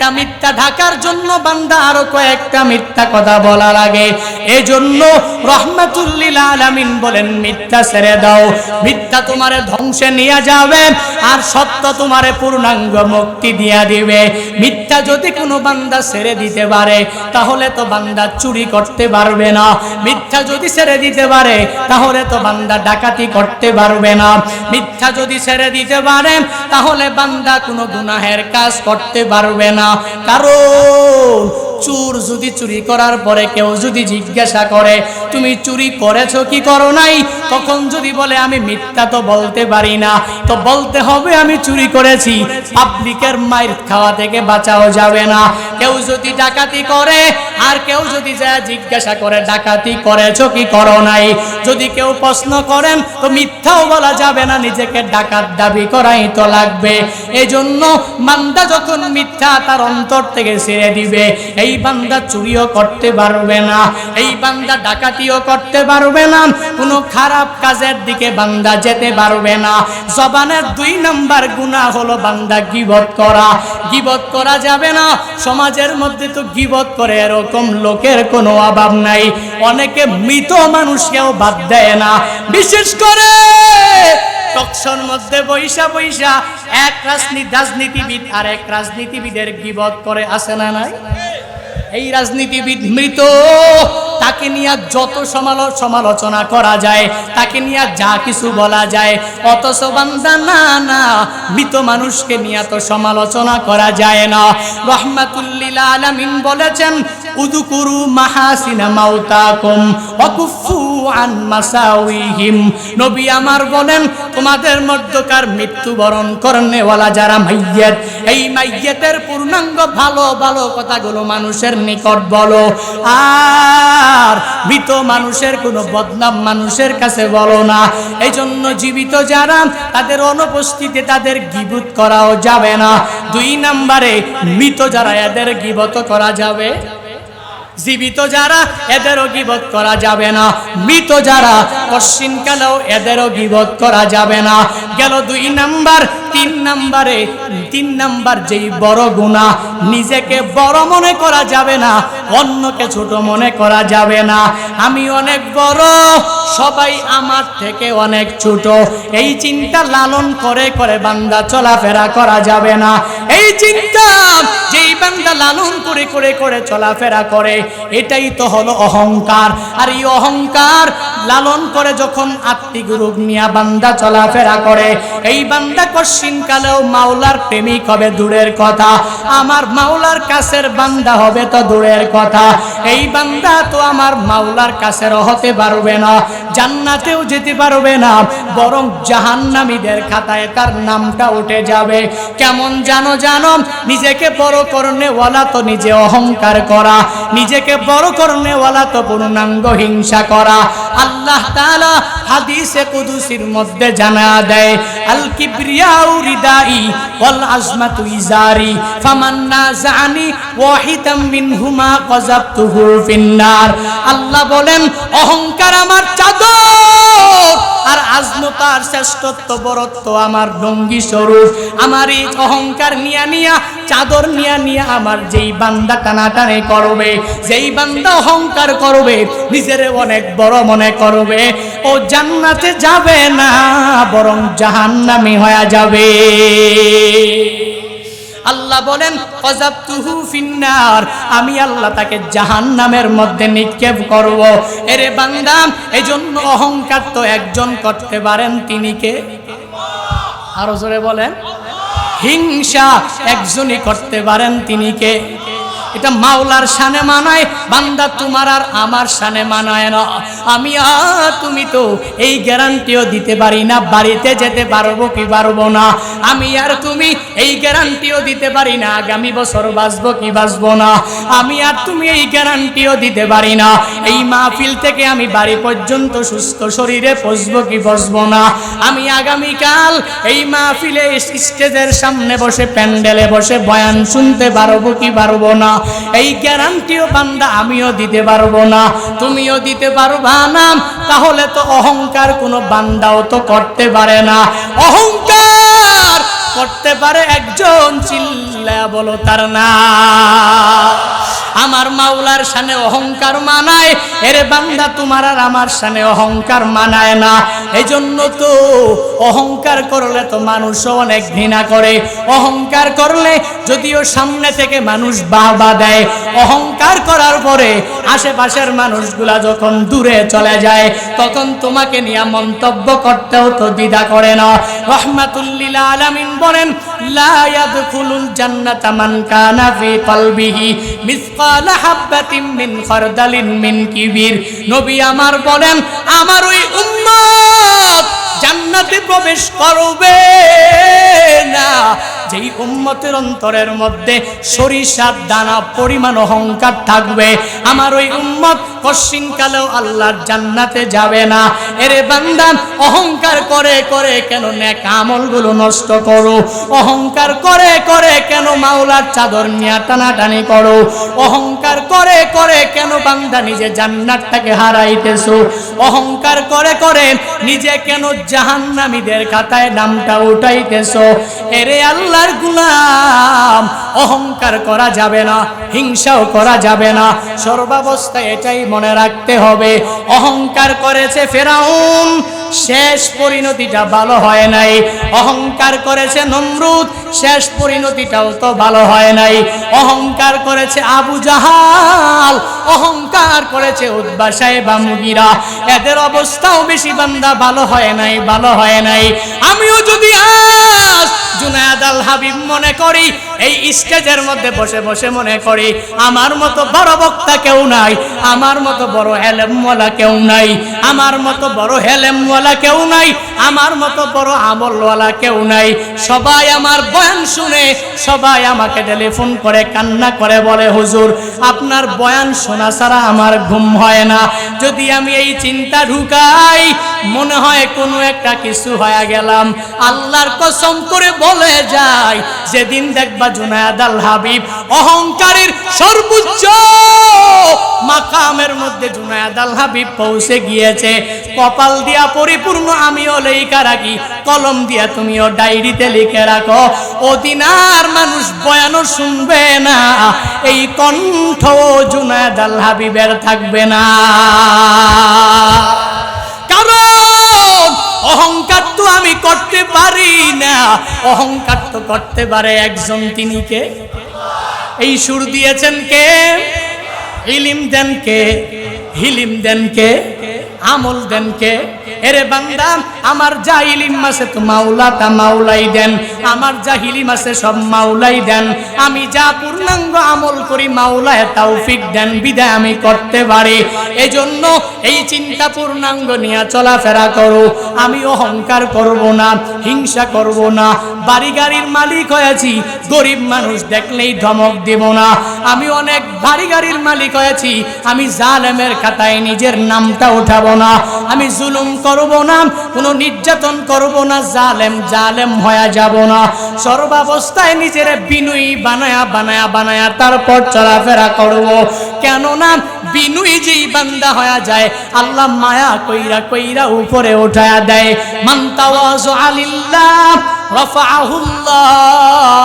একটা মিথ্যা ঢাকার জন্য বান্দা আরও কয়েকটা মিথ্যা কথা বলা লাগে এই জন্য রহমাতুল্লিল আলামিন বলেন, মিথ্যা ছেড়ে দাও, মিথ্যা তোমারে ধ্বংসে নিয়ে যাবে আর সত্য তোমারে পূর্ণাঙ্গ মুক্তি দিয়া দিবে। মিথ্যা যদি কোনো বান্দা ছেড়ে দিতে পারে, তাহলে তো বান্দা চুরি করতে পারবে না। মিথ্যা যদি ছেড়ে দিতে পারে, তাহলে তো বান্দা ডাকাতি করতে পারবে না। মিথ্যা যদি ছেড়ে দিতে পারে, তাহলে বান্দা কোনো গুনাহের কাজ করতে পারবে না। কারণ চুর যদি চুরি করার পরে কেউ যদি জিজ্ঞাসা করে, তুমি চুরি করেছ কি করো নাই? তখন যদি বলে, আমি মিথ্যা তো বলতে পারি না। তো বলতে হবে, আমি চুরি করেছি। পাবলিকের মায়ের খাওয়া থেকে বাঁচাও যাবে না। কেউ যদি ডাকাতি করে, আর কেউ যদি যা জিজ্ঞাসা করে, ডাকাতি করেছ কি করো নাই? যদি কেউ প্রশ্ন করেন, তো মিথ্যাও বলা যাবে না, নিজেকে ডাকাত দাবি করাই তো লাগবে। এজন্য বান্দা যখন মিথ্যা তার অন্তর থেকে ছেড়ে দিবে, এই বান্দা চুরিও করতে পারবে না, এই বান্দা ডাকাতিও করতে পারবে না, কোনো খারাপ কাজের দিকে বান্দা যেতে পারবে না। জবানের দুই নাম্বার গুনাহ হলো বান্দা গিবত করা। গিবত করা যাবে না, সমাজের মধ্যে তো গিবত করে এরকম লোকের কোনো অভাব নাই। অনেকে মৃত মানুষকেও বাদ দেয় না। বিশেষ করে টকশন মধ্যে বৈশা বৈশা এক রাজনীতি রাজনীতিবিদ আর এক রাজনীতিবিদের গিবত করে আসে না নাই? এই রাজনীতিবিদ মৃত। তাকে নিয়ে যত সমালো- সমালোচনা করা যায়, তাকে নিয়ে যা কিছু বলা যায়, অথচ বান্দা না না, মৃত মানুষকে নিয়ে তো সমালোচনা করা যায় না। রহমাতুল্লিল আলামিন বলেছেন উদুকুরু মাহাসিনা মাউতাকুম ওয়াকুফু আন মাসাউইহিম নবী আমার বলেন, তোমাদের মধ্যকার মৃত্যুবরণ করনেওয়ালা যারা মাইয়াত, এই মাইয়াতের পূর্ণাঙ্গ ভালো ভালো কথাগুলো মানুষের নিকট বলো। আর মৃত মানুষের কোনো বদনাম মানুষের কাছে বলো না। এই জন্য জীবিত যারা, তাদের অনুপস্থিতিতে তাদের গিবুত করাও যাবে না। দুই নাম্বারে, মৃত যারা এদের গিবত করা যাবে। জীবিত যারা, এদেরও গিবত করা যাবে না। মৃত যারা পশ্চিমকালেও এদেরও গিবত করা যাবে না। গেল দুই নাম্বার, তিন নাম্বারে, তিন নাম্বার যেই বড় গুণা, নিজেকে বড় মনে করা যাবে না, অন্যকে ছোট মনে করা যাবে না। আমি অনেক বড়, সবাই আমার থেকে অনেক ছোট। এই চিন্তা লালন করে করে বান্দা চলাফেরা করা যাবে না। এই চিন্তা যেই বান্দা লালন করে করে করে চলাফেরা করে এটাই তো হলো অহংকার। আর এই অহংকার লালন করে যখন আত্মিক রূপ নিয়ে বান্দা চলাফেরা করে, এই বান্দা কশিন কালেও মাওলার প্রেমিক হবে দূরের কথা। আমার মাওলার কাছের বান্দা হবে তো দূরের কথা। এই বান্দা তো আমার মাওলার কাছের হতে পারবে না, জান্নাতেও যেতে পারবে না, বরং জাহান্নামীদের খাতায় তার নামটা উঠে যাবে। কেমন জানো জানো, নিজেকে বড় করনেওয়ালা তো নিজে অহংকার করা নিজেকে বড় করনেওয়ালা তো পূর্ণাঙ্গ হিংসা করা। আল্লাহ তাআলা হাদিসে কুদুসির মধ্যে জানা দেয়, আল কিবরিয়াউ রিদাই ওয়াল আজমাতু ইজারি, ফামান নাযানি ওয়াহিদাম মিনহুমা কাযাবতুহু ফিন্নার। আল্লাহ বলেন, অহংকার আমার চাদর আর আজমতার শ্রেষ্ঠত্ব বরত্ব আমার ডঙ্গি স্বরূপ। আমার এই অহংকার নিয়া নিয়া, চাদর নিয়া নিয়া আমার যেই বান্দা টানাটানি করবে, যেই বান্দা অহংকার করবে, নিজের অনেক বড় মনে করবে। ও জান্নাতে যাবে না, বরং জাহান্নামী হয়ে যাবে। আল্লাহ বলেন ফিন্নার আমি আল্লাহ তাকে জাহান্নামের মধ্যে নিক্ষেপ করব। এরে বান্দা, এজন্য অহংকার তো একজন করতে পারেন, তিনি কে? আরও জোরে বলেন। হিংসা একজনই করতে পারেন, তিনি কে? এটা মাওলার সানে মানায়, বান্দা তোমার আর আমার সানে মানায় না। আমি আর তুমি তো এই গ্যারান্টিও দিতে পারি না, বাড়িতে যেতে পারব কি পারব না। আমি আর তুমি এই গ্যারান্টিও দিতে পারি না, আগামী বছর বাঁচবো কি বাঁচবো না। আমি আর তুমি এই গ্যারান্টিও দিতে পারি না। এই মাহফিল থেকে আমি বাড়ি পর্যন্ত সুস্থ শরীরে পচবো কি বসবো না। আমি আগামীকাল এই মাহফিলে স্টেজের সামনে বসে প্যান্ডেলে বসে বয়ান শুনতে পারব কি পারব না। এই গ্যারান্টিও বান্দা, আমিও দিতে পারব না। তুমিও দিতে পারবা না, তাহলে তো অহংকার কোনো বান্দাও তো করতে পারে না। অহংকার করতে পারে একজন চিল্লা বলো তার না আমার মাওলার সানে অহংকার মানায়, এরে বান্দা, তোমার আর আমার সানে অহংকার মানায় না। এই জন্য তো অহংকার করলে তো মানুষও অনেক ঘৃণা করে। অহংকার করলে যদিও সামনে থেকে মানুষ বাহবা দেয়, অহংকার করার পরে আশেপাশের মানুষগুলা যখন দূরে চলে যায়, তখন তোমাকে নিয়ে মন্তব্য করতেও তো দ্বিধা করে না। রহমাতুল্লিল আলামিন বলেন, লা ইয়াদখুলুল জান্নাতা মান কানা ফি কলবিহি আমার বলেন, আমার ওই উম্মত জান্নাতে প্রবেশ করবে না। যেই উম্মতের অন্তরের মধ্যে সরিষার দানা, পরিমাণ অহংকার থাকবে। আমার ওই উম্মত কশিন কালেও আল্লাহর জান্নাতে যাবে না। এরে বান্দান অহংকার করে করে কেন নেক আমলগুলো নষ্ট করো? অহংকার করে করে কেন মাওলার চাদর নিয়ে টানাটানি করো? অহংকার করে করে কেন বান্দা নিজে জান্নাতটাকে হারাইতেছো? অহংকার করে করে নিজে কেন জাহান্নামীদের খাতায় নামটা উঠাইতেছো? এরে আল্লাহর গুলাম, অহংকার করা যাবে না, হিংসাও করা যাবে না। সর্বাবস্থায় এটাই মনে রাখতে হবে। অহংকার করেছে ফেরাউন, শেষ পরিণতিটা ভালো হয় নাই। অহংকার করেছে নমরুদ, শেষ পরিণতিটাও তো ভালো হয় নাই। অহংকার করেছে আবু জাহাল, অহংকার করেছে উদ্বা সাহেব মুগিরা। এদের অবস্থাও বেশি বান্দা ভালো হয় নাই, ভালো হয় নাই। আমিও যদি আমার মতো বড় কেউ নাই সবাই আমার বয়ান শুনে, সবাই আমাকে টেলিফোন করে, কান্না করে বলে, হুজুর, আপনার বয়ান শোনা ছাড়া আমার ঘুম হয় না। যদি আমি এই চিন্তা ঢুকাই মনে হয় কোনো একটা কিছু হয়ে গেলাম। আল্লাহর কসম করে বলে যায় যেদিন দেখবা জুনায়াদ আল হাবিব অহংকারের সর্বোচ্চ মাকামের মধ্যে জুনায়াদ আল হাবিব পৌঁছে গিয়েছে। কপাল দিয়া পরিপূর্ণ আমিও লেখা রাখি, কলম দিয়া তুমিও ডায়েরিতে লিখে রাখো। ওদিন আর মানুষ বয়ানো শুনবে না, এই কণ্ঠ জুনায়াদ আল হাবিবের থাকবে না। অহংকার তো আমি করতে পারি না। অহংকার তো করতে পারে একজন তিনি কে? এই সুর দিয়েছেন কে? ইলিম দেন কে? হিলিম দেন কে? আমল দেন কে? এরে বান্দা, আমার যা ইলিম আছে তো মাওলা তা মাওলাই দেন, আমার যা হিলিম আছে সব মাওলাই দেন। আমি যা পূর্ণাঙ্গ আমল করি, মাওলায় তৌফিক দেন, বিদায় আমি করতে পারি। এজন্য এই চিন্তা পূর্ণাঙ্গ নিয়ে চলাফেরা করো। আমি অহংকার করব না, হিংসা করব না। বাড়ি গাড়ির মালিক হয়েছি, গরিব মানুষ দেখলেই ধমক দেব না। আমি অনেক বাড়ি গাড়ির মালিক হয়েছি, আমি জালেমের খাতায় নিজের নামটা উঠাবো না। আমি জুলুম করব না, কোনো নির্যাতন করব না, জালেম জালেম হয়ে যাব না। সর্বাবস্থায় নিজের বিনুই বানায়া বানায়া বানায়া তারপর চলাফেরা করব। কেননা বিনুই যেই বান্দা হয়ে যায়, আল্লাহ মায়া কইরা কইরা উপরে উঠায়া দেয়। মান্তাওয়াজ আলিল্লাহ রফাহুল্লাহ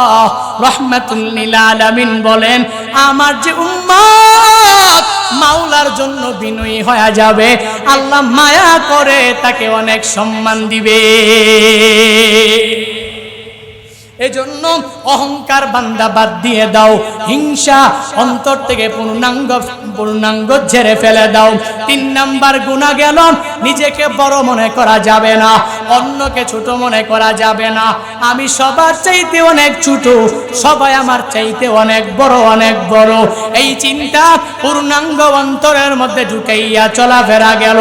রহমাতুল্লিল আলামিন বলেন, আমার যে উম্মত মাওলার জন্য বিনয়ী হয়ে যাবে, আল্লাহ মায়া করে তাকে অনেক সম্মান দিবে। এজন্য অহংকার বান্দা বাদ দিয়ে দাও। হিংসা অন্তর থেকে পূর্ণাঙ্গ পূর্ণাঙ্গ ঝেড়ে ফেলে দাও। তিন নাম্বার গুণা গেল নিজেকে বড় মনে করা যাবে না, অন্যকে ছোট মনে করা যাবে না। আমি সবার চাইতে অনেক ছোট, সবাই আমার চাইতে অনেক বড় অনেক বড়। এই চিন্তা পূর্ণাঙ্গ অন্তরের মধ্যে ঢুকাইয়া চলাফেরা গেল।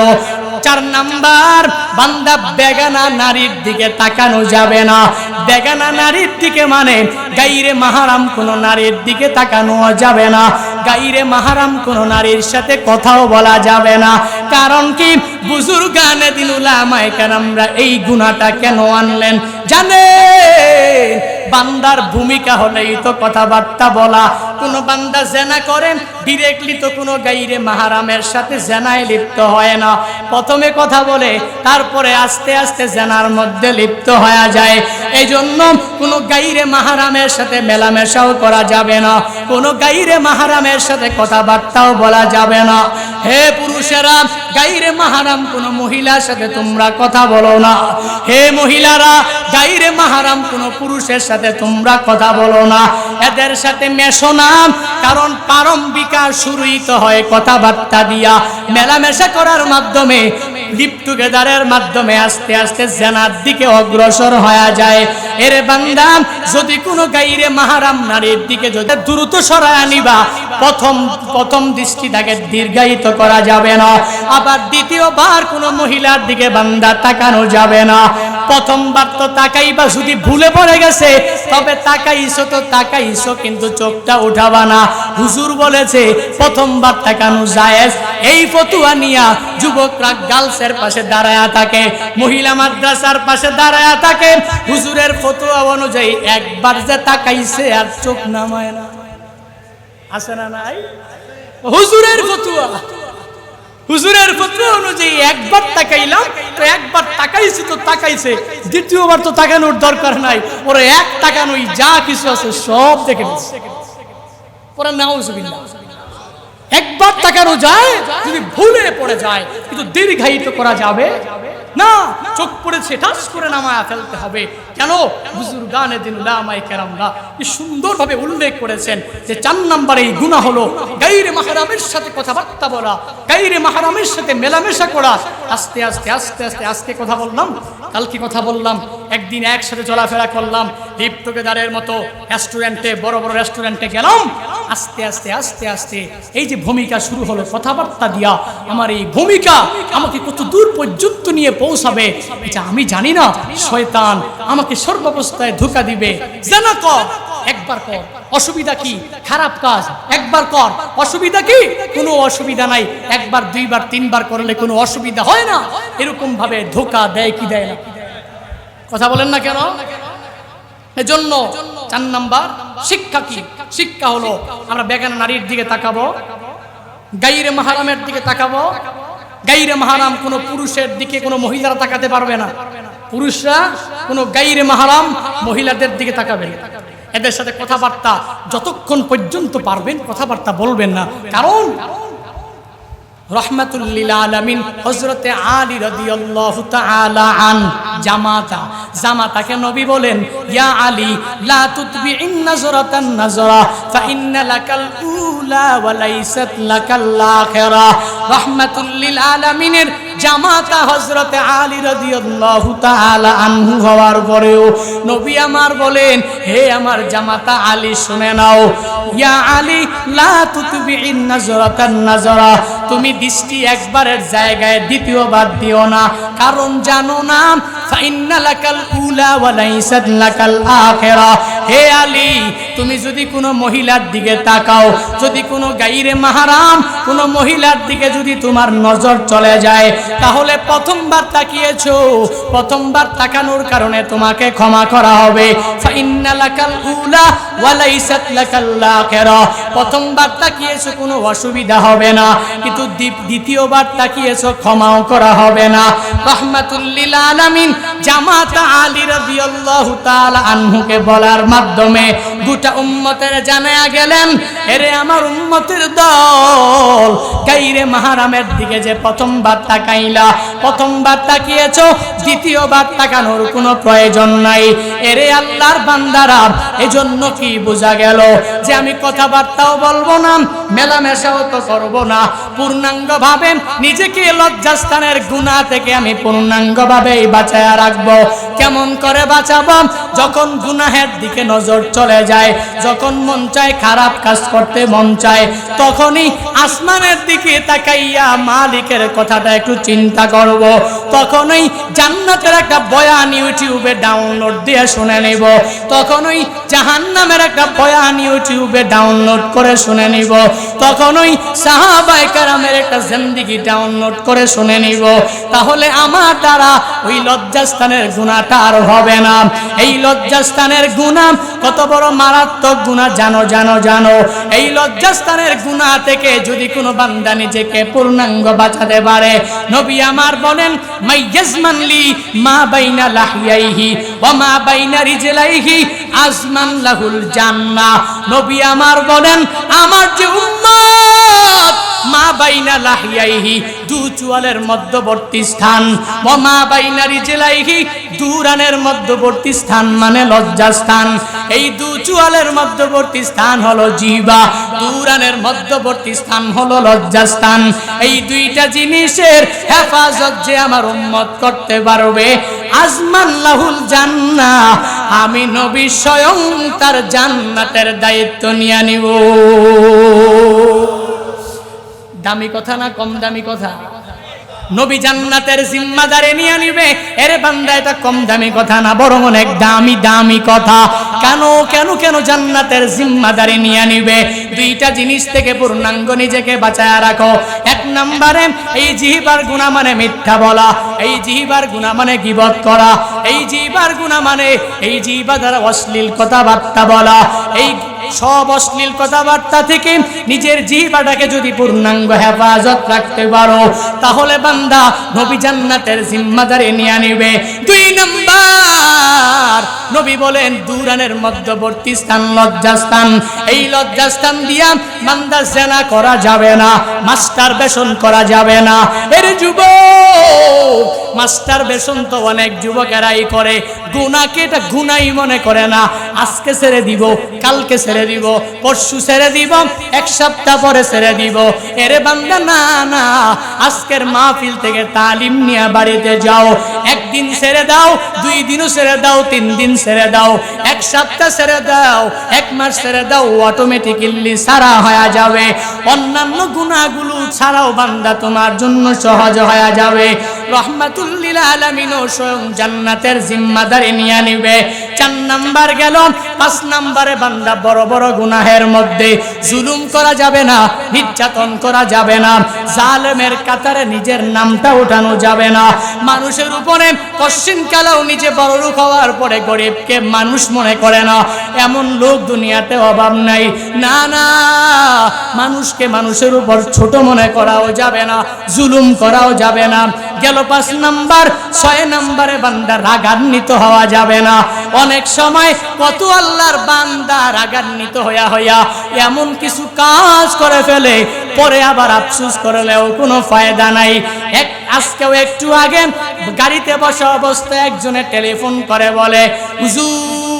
চার নাম্বার, বান্দা বেগানা নারীর দিকে তাকানো যাবে না। বেগানা নারীর দিকে মানে গাইরে মাহারাম কোন নারীর দিকে তাকানো যাবে না। গাইরে মাহারাম কোন নারীর সাথে কথাও বলা যাবে না। কারণ কি? বুজুর্গানে দিনুলামায় কেন আমরা এই গুণাটা কেন আনলেন? জানে বান্দার ভূমিকা হলেই তো কথাবার্তা বলা। কোনো বান্দা জেনা করেন ডিরেক্টলি তো কোনো গাইরে মাহারামের সাথে জেনায় লিপ্ত হয় না। প্রথমে কথা বলে, তারপরে আস্তে আস্তে জেনার মধ্যে লিপ্ত হয়ে যায়। এই জন্য কোনো গাইরে মাহারামের সাথে মেলামেশাও করা যাবে না। কোনো গাইরে মাহারামের সাথে কথাবার্তাও বলা যাবে না। হে পুরুষেরা গাইরে মাহারাম, কোনো মহিলার সাথে তোমরা কথা বলো না। হে মহিলারা, গাইরে মাহারাম, কোনো পুরুষের সাথে তোমরা কথা বলো না। এদের সাথে মেশো না, কারণ পারম্বিকা শুরুই তো হয় কথাবার্তা দিয়া। মেলামেশা করার মাধ্যমে লিপ টুগেদারের মাধ্যমে আস্তে আস্তে জেনার দিকে অগ্রসর হয়ে যায়। এর বান্দাম যদি কোনো গাইরে মাহারাম নারীর দিকে যদি দ্রুত সরায় আনিবা, প্রথম প্রথম দৃষ্টি তাকে দীর্ঘায়িত করা যাবে না। আবার দ্বিতীয়বার কোনো মহিলার দিকে বান্দা তাকানো যাবে না। প্রথমবার তো তাকাইবা যদি ভুলে পড়ে গেছে, তবে তাকাইছো তো তাকাইছো, কিন্তু চোখটা উঠাবা না। হুজুর বলেছে, প্রথমবার তাকানো জায়েজ। এই ফতুয়া নিয়া যুবকরা গার্লসের পাশে দাঁড়ায়া থাকে, মহিলা মাদ্রাসার পাশে দাঁড়ায়া থাকে। হুজুরের ফতুয়া অনুযায়ী একবার যে তাকাইছে আর চোখ নামায় না। আছে না নাই? হুজুরের ফতুয়া। হুজুরের ফতুয়া অনুযায়ী একবার তাকাইলাম, তো একবার তাকাইছে তো তাকাইছে। দ্বিতীয়বার তো তাকানোর দরকার নাই, ওরা এক তাকানোই যা কিছু আছে সব দেখে ওরা একবার তাকানো যায়, যদি ভুলে পড়ে যায়, কিন্তু দীর্ঘায়িত করা যাবে? না, চোখ পড়েছে, টাচ করে নামায়া ফেলতে হবে। কেন? হুজুর গানে দিন লামাই কেরামরা কি সুন্দরভাবে উল্লেখ করেছেন যে চার নম্বরে এই গুণা হলো, গাইরে মাহারামের সাথে কথাবার্তা বলা, গাইরে মাহারামের সাথে মেলামেশা করা। আস্তে আস্তে আস্তে আস্তে, আজকে কথা বললাম, কালকে কথা বললাম, একদিন একসাথে চলাফেরা করলাম লিপ টুগেদারের মতো রেস্টুরেন্টে বড় বড় রেস্টুরেন্টে গেলাম আস্তে আস্তে আস্তে আস্তে এই যে ভূমিকা শুরু হলো, কথাবার্তা দিয়া আমার এই ভূমিকা আমাকে কত দূর পর্যন্ত নিয়ে পৌঁছাবে, এটা আমি জানি না। শয়তান আমাকে সর্বাবস্থায় ধোকা দিবে। জানা কর একবার কর, অসুবিধা কি? খারাপ কাজ, একবার কর। অসুবিধা কি? কোনো অসুবিধা নাই। একবার, দুইবার, তিনবার করলে কোনো অসুবিধা হয় না। এরকম ভাবে ধোকা দেয় কি দেয় না? কথা বলেন না কেন? এজন্য চার নাম্বার শিক্ষা কি? শিক্ষা হলো আমরা বেগানা নারীর দিকে তাকাবো, গাইরে মাহারামের দিকে তাকাবো, গাইরে মাহারাম কোনো পুরুষের দিকে কোনো মহিলারা তাকাতে পারবে না। পুরুষরা কোনো গাইরে মাহারাম মহিলাদের দিকে তাকাবে এদের সাথে কথাবার্তা যতক্ষণ পর্যন্ত পারবেন কথাবার্তা বলবেন না। কারণ রহমাতুল্লিল আলামিন হযরতে আলী রাদিয়াল্লাহু তাআলা আন, জামাতা। জামাতাকে নবী বলেন, ইয়া আলী, লা তুতবিইন নাজরাতান নাজরা, ফা ইন্না লাকাল উলা ওয়া লাইসাত লাকাল আখিরা। রহমাতুল্লিল আলামিনের জামাতা হযরতে আলী রাদিয়াল্লাহু হওয়ার পরেও নবী আমার বলেন, হে আমার জামাতা আলী, শুনে নাও, ইয়া আলী, লা তুতবিইন নাজরাতান নাজরা তুমি দৃষ্টি একবারের জায়গায় দ্বিতীয়বার দিও না। কারণ জানো না, ফাইন্না লাকাল উলা ওয়া লাইসাত লাকাল আখিরা। হে আলী, তুমি যদি কোনো মহিলার দিকে তাকাও, যদি কোনো গাইরে মাহারাম কোনো মহিলার দিকে যদি তোমার নজর চলে যায়, তাহলে প্রথমবার তাকিয়েছ। প্রথমবার তাকানোর কারণে তোমাকে ক্ষমা করা হবে। প্রথমবার তাকিয়েছো কোনো অসুবিধা হবে না, কিন্তু দ্বিতীয়বার তাকিয়েছো ক্ষমাও করা হবে না। রহমাতুল্লিল আলামিন জামাত আলী তাআলা আনহুকে বলার মাধ্যমে গোটা উম্মতের জানায়া গেলেন, এরে আমার উম্মতের দল, কাইরে মাহারামের দিকে যে প্রথম প্রথমবার তাকাইলা, প্রথমবার দ্বিতীয় দ্বিতীয়বার তাকানোর কোনো প্রয়োজন নাই। এরে আল্লাহর বান্দারা, এজন্য কি বোঝা গেল যে আমি কথাবার্তাও বলব না, মেলামেশাও তো করব না। পূর্ণাঙ্গভাবে নিজেকে লজ্জাস্থানের গুণা থেকে আমি পূর্ণাঙ্গভাবেই বাঁচায়া রাখব। কেমন করে বাঁচাবো? যখন গুনাহের দিকে নজর চলে যায়, যখন মন চায় খারাপ কাজ করতে মন চায়, তখনই আসমানের দিকে তাকাইয়া মালিকের কথাটা একটু চিন্তা করব। তখনই জান্নাতের একটা বয়ান ইউটিউবে ডাউনলোড দিয়ে শুনে নেব। তখনই জাহান্নামের একটা বয়ান ইউটিউবে ডাউনলোড করে শুনে নিব। তখনই সাহাবাই কারামের একটা জিন্দিগি ডাউনলোড করে শুনে নিব। তাহলে আমার দ্বারা ওই লজ্জাস্থানের গুণাটা আর হবে না। এই লজ্জাস্থানের গুণা কত বড় মারাত্মক গুণা, জানো জানো জানো। এই লজ্জাস্থানের গুণা থেকে যদি কোনো বান্দা নিজেকে পূর্ণাঙ্গ বাঁচাতে পারে, নবী আমার বলেন মা বাইনা লাহিয়াইহি ওয়া মা বাইনা রিজলাইহি আজমান লাহুল জান্নাহ। নবী আমার বলেন আমার যে উম্মত মা বাইনা লাহিয়াইহি, দু চুয়ালের মধ্যবর্তী স্থান। ও মা বাইনা রিজলাইহি দুরানের মধ্যবর্তী স্থান মানে লজ্জা স্থান এই দু চুয়ালের মধ্যবর্তী স্থান হলো জিবা দুরানের মধ্যবর্তী স্থান হলো লজ্জা স্থান এই দুইটা জিনিসের হেফাজত যে আমার উম্মত করতে পারবে, আজমান লাহুল জান্নাহ আমি নবী স্বয়ং তার জান্নাতের দায়িত্ব নিয়ে নিব। দামি কথা না কম দামি কথা? নবী জান্নাতের জিম্মাদারে নিয়ে নিবে, এর বান্দা এটা কম দামি কথা না, বরং অনেক দামি দামি কথা। কেন কেন কেন জান্নাতের জিম্মাদারি নিয়ে নিবে? দুইটা জিনিস থেকে পূর্ণাঙ্গ নিজেকে বাঁচায় রাখো। এক নম্বরে, এই জিহিবার গুণা মানে মিথ্যা বলা, এই জিহিবার গুণা মানে গিবত করা, এই জিহিবার গুণা মানে এই জিহিবা দ্বারা অশ্লীল কথাবার্তা বলা, এই সব অশ্লীল কথাবার্তা থেকে নিজের জিহ্বাটাকে যদি পূর্ণাঙ্গ হেফাজত রাখতে পারো, তাহলে বান্দা নবী জান্নাতের জিম্মাদারি নিয়ে নিবে। দুই নাম্বার নবী বলেন, দুরানের মধ্যবর্তী স্থান লজ্জাস্থান। এই লজ্জাস্থান দিয়া বান্দা জেনা করা যাবে না, মাস্টার বেশন করা যাবে না। এর যুবক, মাস্টার বেশন তো অনেক যুবকেরাই করে, গুনাকে এটা গুনাই মনে করে না। আজকে ছেড়ে দিব, কালকে ছেড়ে দিব, পরশু ছেড়ে দিব, এক সপ্তাহ পরে ছেড়ে দিব। এরে বান্দা, না না, আজকের মাহফিল থেকে তালিম নিয়ে বাড়িতে যাও। একদিন ছেড়ে দাও, দুই দিনও ছেড়ে দাও, তিন দিন ছেড়ে দাও, এক সপ্তাহ ছেড়ে দাও, এক মাস ছেড়ে দাও অটোমেটিক্যালি সারা হয়ে যাবে। অন্যান্য গুণাগুলো ছাড়াও বান্দা তোমার জন্য সহজ হয়ে যাবে। রহমাতুল্লিল আলমিনও স্বয়ং জান্নাতের জিম্মাদারি নিয়ে চার নাম্বার গেল, পাঁচ নাম্বারে বান্দা বড় বড় গুনাহের মধ্যে জুলুম করা যাবে না, নির্যাতন করা যাবে না কাতারে নিজের নামটা উঠানো যাবে না। মানুষের উপরে পশ্চিম কালেও নিজে বড় লোক হওয়ার পরে গরিবকে মানুষ মনে করে না। এমন লোক দুনিয়াতে অভাব নাই। না না, মানুষকে মানুষের উপর ছোট মনে করাও যাবে না, জুলুম করাও যাবে না। গেল পাঁচ নাম্বার, ছয় নাম্বারে বান্দা রাগান্বিত হওয়া যাবে না। অনেক সময় কত আল্লাহর বান্দা রাগান্বিত হইয়া হইয়া এমন কিছু কাজ করে ফেলে, পরে আবার আফসুস করলেও কোনো ফায়দা নাই। এক, আজকেও একটু আগে গাড়িতে বসা অবস্থায় একজনে টেলিফোন করে বলে, হুজুর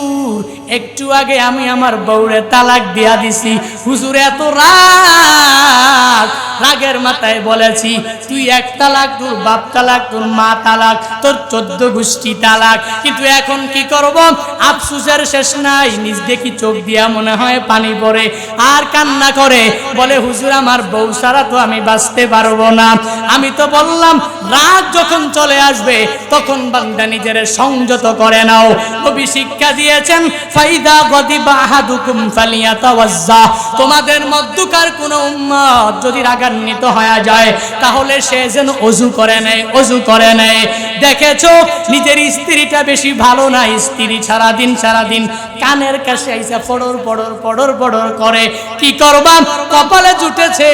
একটু আগে আমি আমার বউরে তালাক দিয়া দিছি। হুজুর, এত রাগ। রাগের মাথায় বলেছি, তুই এক তালাক, তোর বাপ তালাক, তোর মা তালাক, তোর চোদ্দ গোষ্ঠী তালাক। কিন্তু এখন কি করব? আফসুসের শেষ নাই, নিজ দেখি চোখ দিয়া মনে হয় পানি পড়ে। আর কান্না করে, বলে, হুজুর, আমার বউ সারা তো আমি বাঁচতে পারব না। আমি তো বললাম, রাগ যখন চলে আসবে, তখন বান্দা নিজের সংযত করে নাও। কবি শিক্ষা দিয়েছেন ফাইদা গদিবা আহাদুকুম ফালিয়াতাওয়াজ্জা। তোমাদের মধ্যকার কোন উম্মত যদি রাগান্বিত হয়ে যায়, তাহলে সে যেন অজু করে নেয়, অজু করে নেয়। দেখেছ? নিজের স্ত্রীটা বেশি ভালো না, স্ত্রী সারা দিন সারা দিন কানের কাছে আইসা পড়র পড়র পড়র পড়র করে। কি করবা? কপালে জুটেছে,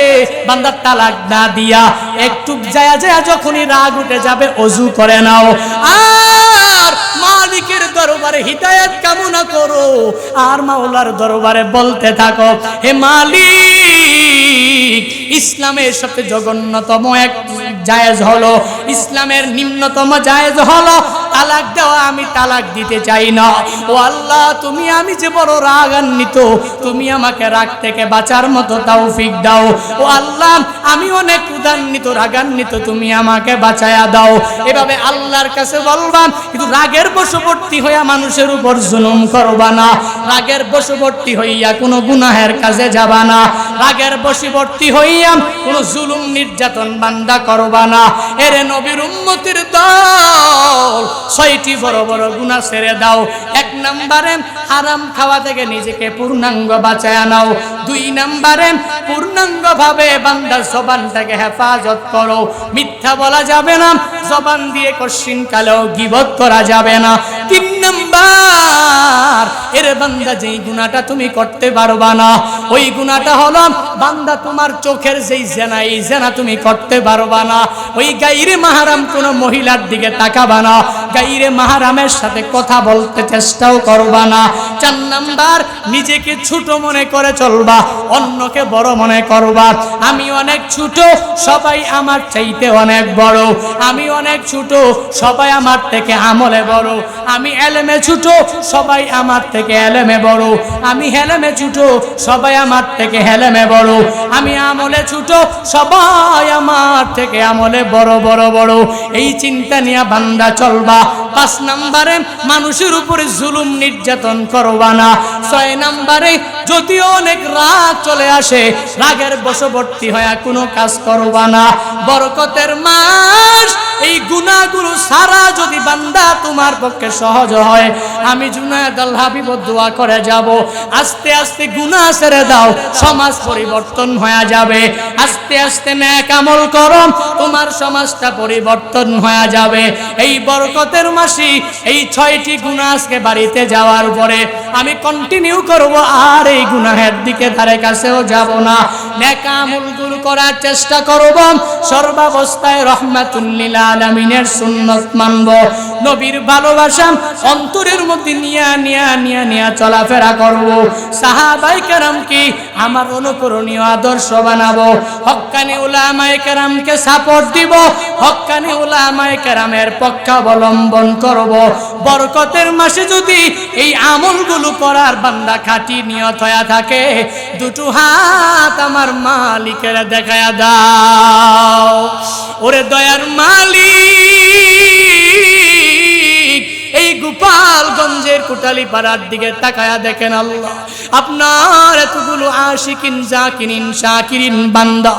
বান্দার তালাক না দিয়া। একটু যায় যায় যখনই রাগ উঠে যাবে, অজু করে নাও। আর মালিকের দরবারে হিদায়াত কামনা করো আর মাওলার দরবারে বলতে থাকো, হে মালিক, ইসলামের সাথে জঘন্যতম এক জায়েজ হলো, ইসলামের নিম্নতম জায়েজ হলো তালাক দেওয়া আমি তালাক দিতে চাই না। ও আল্লাহ, তুমি আমি যে বড় রাগান্বিত, তুমি আমাকে রাগ থেকে বাঁচার মতো তৌফিক দাও। ও আল্লাহ, আমি অনেক উদান্বিত, রাগান্বিত, তুমি আমাকে বাঁচায়া দাও। এভাবে আল্লাহর কাছে বলবা, কিন্তু রাগের বশবর্তী হইয়া মানুষের উপর জুলুম করবা না। রাগের বশবর্তী হইয়া কোনো গুনাহের কাজে যাবা না। রাগের বশীবর্তী হইয়া কোনো জুলুম নির্যাতন বান্দা করবা না। এরে নবীর উম্মতির দল ছয়টি বড় বড় গুণা ছেড়ে দাও। এক নম্বরে আরাম খাওয়া থেকে নিজেকে পূর্ণাঙ্গ বাঁচায় নাও। দুই নম্বরে পূর্ণাঙ্গ ভাবে বান্দার জবানটাকে হেফাজত করো। মিথ্যা বলা যাবে না, জবান দিয়ে কশিন কালেও গিবত করা যাবে না। তিন নাম্বার। এর বান্দা যেই গুণাটা তুমি করতে পারবা না, ওই গুণাটা হলো বান্দা তোমার চোখের যেই জেনা, এই জেনা তুমি করতে পারবা না। ওই গাইরে মাহারাম কোন মহিলার দিকে তাকাবা না, গাইরে মাহারামের সাথে কথা বলতে চেষ্টাও করবা না। চার নাম্বার, নিজেকে ছোট মনে করে চলবা, অন্যকে বড় মনে করবা। আমি অনেক ছোট, সবাই আমার চাইতে অনেক বড়। আমি অনেক ছোট, সবাই আমার থেকে আমলে বড়। আমি এলেমে ছোট, সবাই আমার থেকে এলেমে বড়। আমি হেলেমে ছোট, সবাই আমার থেকে হেলেমে বড়। আমি আমলে ছোট, সবাই আমার থেকে আমলে বড় বড় বড়। এই চিন্তা নিয়ে বান্দা চলবা। পাঁচ নাম্বারে মানুষের উপরে জুলুম নির্যাতন করবা না। ছয় নাম্বারে যদিও অনেক রাগ চলে আসে, রাগের বশবর্তী হয়ে কোনো কাজ করবা না। বরকতের মাস, এই গুণাগুলো সারা যদি বান্দা তোমার পক্ষে সহজ হয়। আমি জুনায়দ আল করে যাব। আস্তে আস্তে ছেড়ে দাও, সমাজ পরিবর্তন হয়ে যাবে। আস্তে আস্তে ন্যাক আমল তোমার সমাজটা পরিবর্তন হয়ে যাবে। এই বরকতের মাসি, এই ছয়টি বাড়িতে যাওয়ার পরে আমি কন্টিনিউ করব, আর এই গুনাহের দিকে ধারে কাছেও যাব না। ন্যাক আমলগুলো করার চেষ্টা করব, সর্বাবস্থায় রহমাতুল্লিল সুন্নত মানব। নবীর ভালোবাসা অন্তরের মধ্যে নিয়া নিয়া নিয়া নিয়া চলাফেরা করব। সাহাবাই কেরামকে আমার অনুকরণীয় আদর্শ বানাবো। হক্কানি উলামায়ে কেরামকে সাপোর্ট দিব। হক্কানি উলামায়ে কেরামের পক্ষাবলম্বন করব। বরকতের মাসে যদি এই আমলগুলো করার বান্দা খাটি নিয়ত হয়ে থাকে, দুটো হাত আমার মালিকের দেখায়া দাও। ওরে দয়ার মালিক! এই গোপালগঞ্জের কুটালি পাড়ার দিকে তাকায়া দেখেন আল্লাহ। আপনার এতগুলো আশিকিন, জাকিরিন, শাকিরিন বান্দা।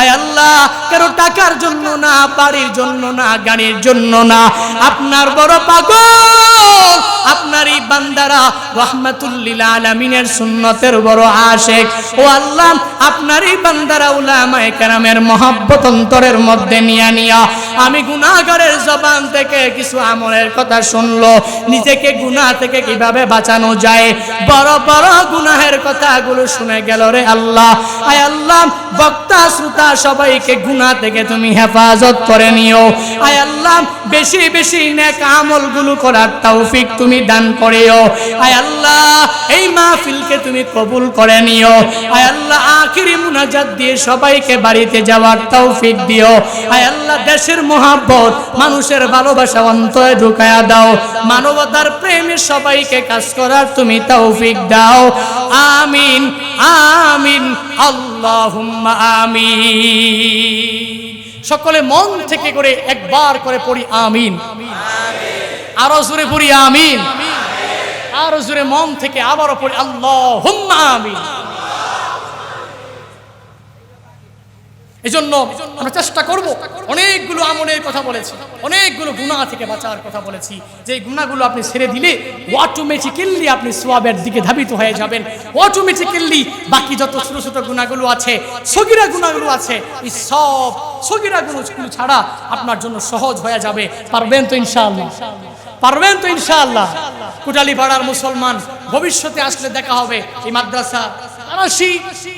আয় আল্লাহ, কারও টাকার জন্য না, বাড়ির জন্য না, গাড়ির জন্য না। আপনার বড় পাগল, আপনার এই বান্দারা রহমাতুল্লিল আলামিনের সুন্নতের বড় আশেক। ও আল্লাহ, আপনার এই বান্দারা উলামায়ে কেরামের মহাব্বত অন্তরের মধ্যে নিয়া নিয়া। আমি গুনাহগারের জবান থেকে কিছু আমলের কথা শুনলো। নিজেকে গুনাহ থেকে কীভাবে বাঁচানো যায়? বড় বড় গুনাহের কথাগুলো শুনে গেল রে আল্লাহ। আয় আল্লাহ, বক্তা, শ্রোতা, সবাইকে গুনাহ থেকে তুমি হেফাজত করে নিও। আয় আল্লাহ, বেশি বেশি নেক আমলগুলো করার তৌফিক তুমি দান করিও। আয় আল্লাহ এই মাহফিলকে তুমি কবুল করে নিও। আয় আল্লাহ, আখিরি মুনাজাত দিয়ে সবাইকে বাড়িতে যাওয়ার তৌফিক দিও। আয় আল্লাহ, দেশের মোহাব্বত, মানুষের ভালোবাসা অন্তরে ঢুকায়া দাও। মানবতার প্রেমে সবাইকে কাজ করার তুমি তৌফিক দাও। আমিন আমিন, আল্লাহুম্মা আমিন। সকলে মন থেকে করে একবার করে পড়ি আমিন। আরও জোরে পড়ি আমিন। আরও জোরে মন থেকে আবারও পড়ি আল্লাহ আমিন। এই জন্য আমরা চেষ্টা করব অনেকগুলো আমলের কথা বলেছি, অনেকগুলো গুণা থেকে বাঁচার কথা বলেছি। যে গুণাগুলো আপনি ছেড়ে দিলে অটোমেটিক্যালি আপনি সোয়াবের দিকে ধাবিত হয়ে যাবেন। অটোমেটিক্যালি বাকি যত ছোট ছোট গুণাগুলো আছে, সগিরা গুণাগুলো আছে, এই সব সগিরা গুণগুলো ছাড়া আপনার জন্য সহজ হয়ে যাবে। পারবেন তো ইনশাআল্লাহ? পারবেন তো ইনশাআল্লাহ। কুটালি পাড়ার মুসলমান, ভবিষ্যতে আসলে দেখা হবে এই মাদ্রাসা। আনাসি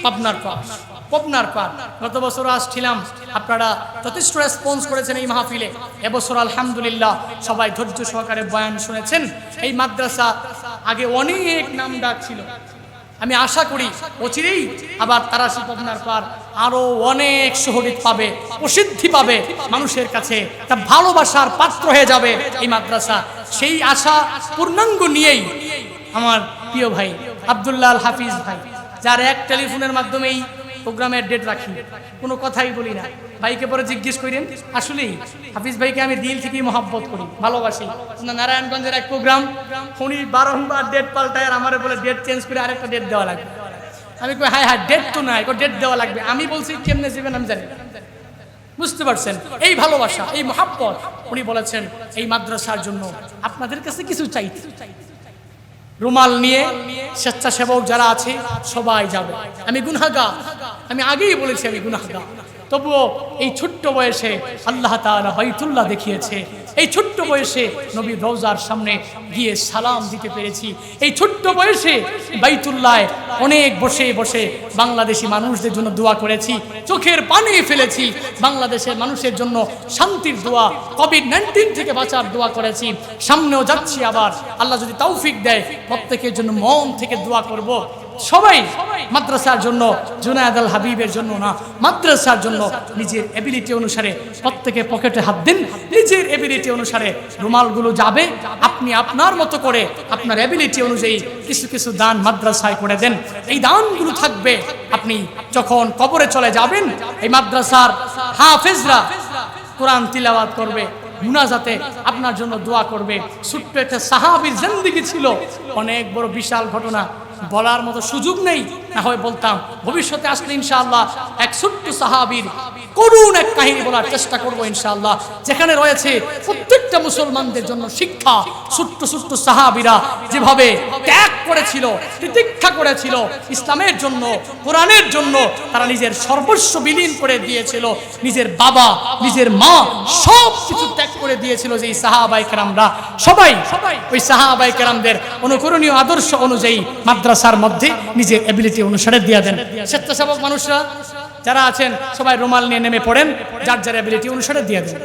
পাবনার পাশ, পবনার পার গত বছর আসছিলাম। আপনারা যথেষ্ট রেসপন্স করেছেন এই মাহফিলে। এবছর আলহামদুলিল্লাহ সবাই ধৈর্য সহকারে বয়ান শুনেছেন। এই মাদ্রাসা আগে অনেক নাম ডাক ছিল। আমি আশা করি অচিরেই আবার তারা পাবনার পার আরও অনেক শহরিত পাবে, প্রসিদ্ধি পাবে মানুষের কাছে। তা ভালোবাসার পাত্র হয়ে যাবে এই মাদ্রাসা। সেই আশা, পূর্ণাঙ্গ নিয়েই আমার প্রিয় ভাই আবদুল্লাহ হাফিজ ভাই, যার এক টেলিফোনের মাধ্যমেই প্রোগ্রামের ডেট রাখি। কোনো কথাই বলি না। ভাইকে পরে জিজ্ঞেস করেন, আসলেই হাফিজ ভাইকে আমি দিল থেকেই মহাব্বত করি, ভালোবাসি। নারায়ণগঞ্জের এক প্রোগ্রাম উনি বারংবার ডেট পাল্টায় আর আমার বলে ডেট চেঞ্জ করে আরেকটা ডেট দেওয়া লাগবে। আমি কই হাই হাই ডেট তো নাই ডেট দেওয়া লাগবে। আমি বলছি, কেমনে যাবেন আমি জানি। বুঝতে পারছেন? এই ভালোবাসা, এই মহাব্বত, উনি বলেছেন, এই মাদ্রাসার জন্য আপনাদের কাছে কিছু চাই। রুমাল নিয়ে স্বেচ্ছাসেবক যারা আছে, সবাই যাবে। আমি গুনাহগা আমি আগেই বলেছি আমি গুনাহগা তবুও এই ছোট্ট বয়সে আল্লাহ তাআলা বাইতুল্লাহ দেখিয়েছে। এই ছোট্ট বয়সে নবী রওজার সামনে গিয়ে সালাম দিতে পেরেছি। এই ছোট্ট বয়সে বাইতুল্লাহ অনেক বসে বসে বাংলাদেশি মানুষদের জন্য দোয়া করেছি। চোখের পানি ফেলেছি। বাংলাদেশের মানুষের জন্য শান্তির দোয়া কোভিড নাইন্টিন থেকে বাঁচার দোয়া করেছি। সামনেও যাচ্ছি আবার। আল্লাহ যদি তৌফিক দেয়, প্রত্যেকের জন্য মন থেকে দোয়া করব। সবাই মাদ্রাসার জন্য, জুনায়দ আল হাবিবের জন্য না, মাদ্রাসার জন্য নিজের এবিলিটি অনুসারে প্রত্যেকে পকেটে হাত দিন, নিজের এবিলিটি অনুসারে রুমালগুলো যাবে, আপনি আপনার মতো করে আপনার এবিলিটি অনুযায়ী কিছু কিছু দান মাদ্রাসায় করে দেন। এই দানগুলো থাকবে, আপনি যখন কবরে চলে যাবেন, এই মাদ্রাসার হাফেজরা কোরআন তিলাওয়াত করবে, মুনাজাতে আপনার জন্য দোয়া করবে। ছোট্ট একটা সাহাবির জিন্দিগি ছিল, অনেক বড় বিশাল ঘটনা। বলার মতো সুযোগ নেই। না হয় বলতাম, ভবিষ্যতে আসলে ইনশাআল্লাহ এক ছোট্ট সাহাবির করুণ এক কাহিনী বলার চেষ্টা করব ইনশাআল্লাহ, যেখানে রয়েছে প্রত্যেকটা মুসলমানদের জন্য শিক্ষা, ছোট্ট ছোট্ট সাহাবিরা যেভাবে ত্যাগ করেছিল প্রতীক্ষা করেছিল, ইসলামের জন্য, কোরআনের জন্য, তারা নিজের সর্বস্ব বিলীন করে দিয়েছিল, নিজের বাবা, নিজের মা সব কিছু ত্যাগ করে দিয়েছিল যে সাহাবাই কেরামরা। সবাই ওই সাহাবাই কেরামদের অনুকরণীয় আদর্শ অনুযায়ী মাদ্রাসার মধ্যে নিজের এবিলিটি অনুসারে দিয়ে দেন। স্বেচ্ছাসেবক মানুষরা যারা আছেন, সবাই রুমাল নিয়ে নেমে পড়েন। যার যার অ্যাবিলিটি অনুসারে দিয়ে দেন।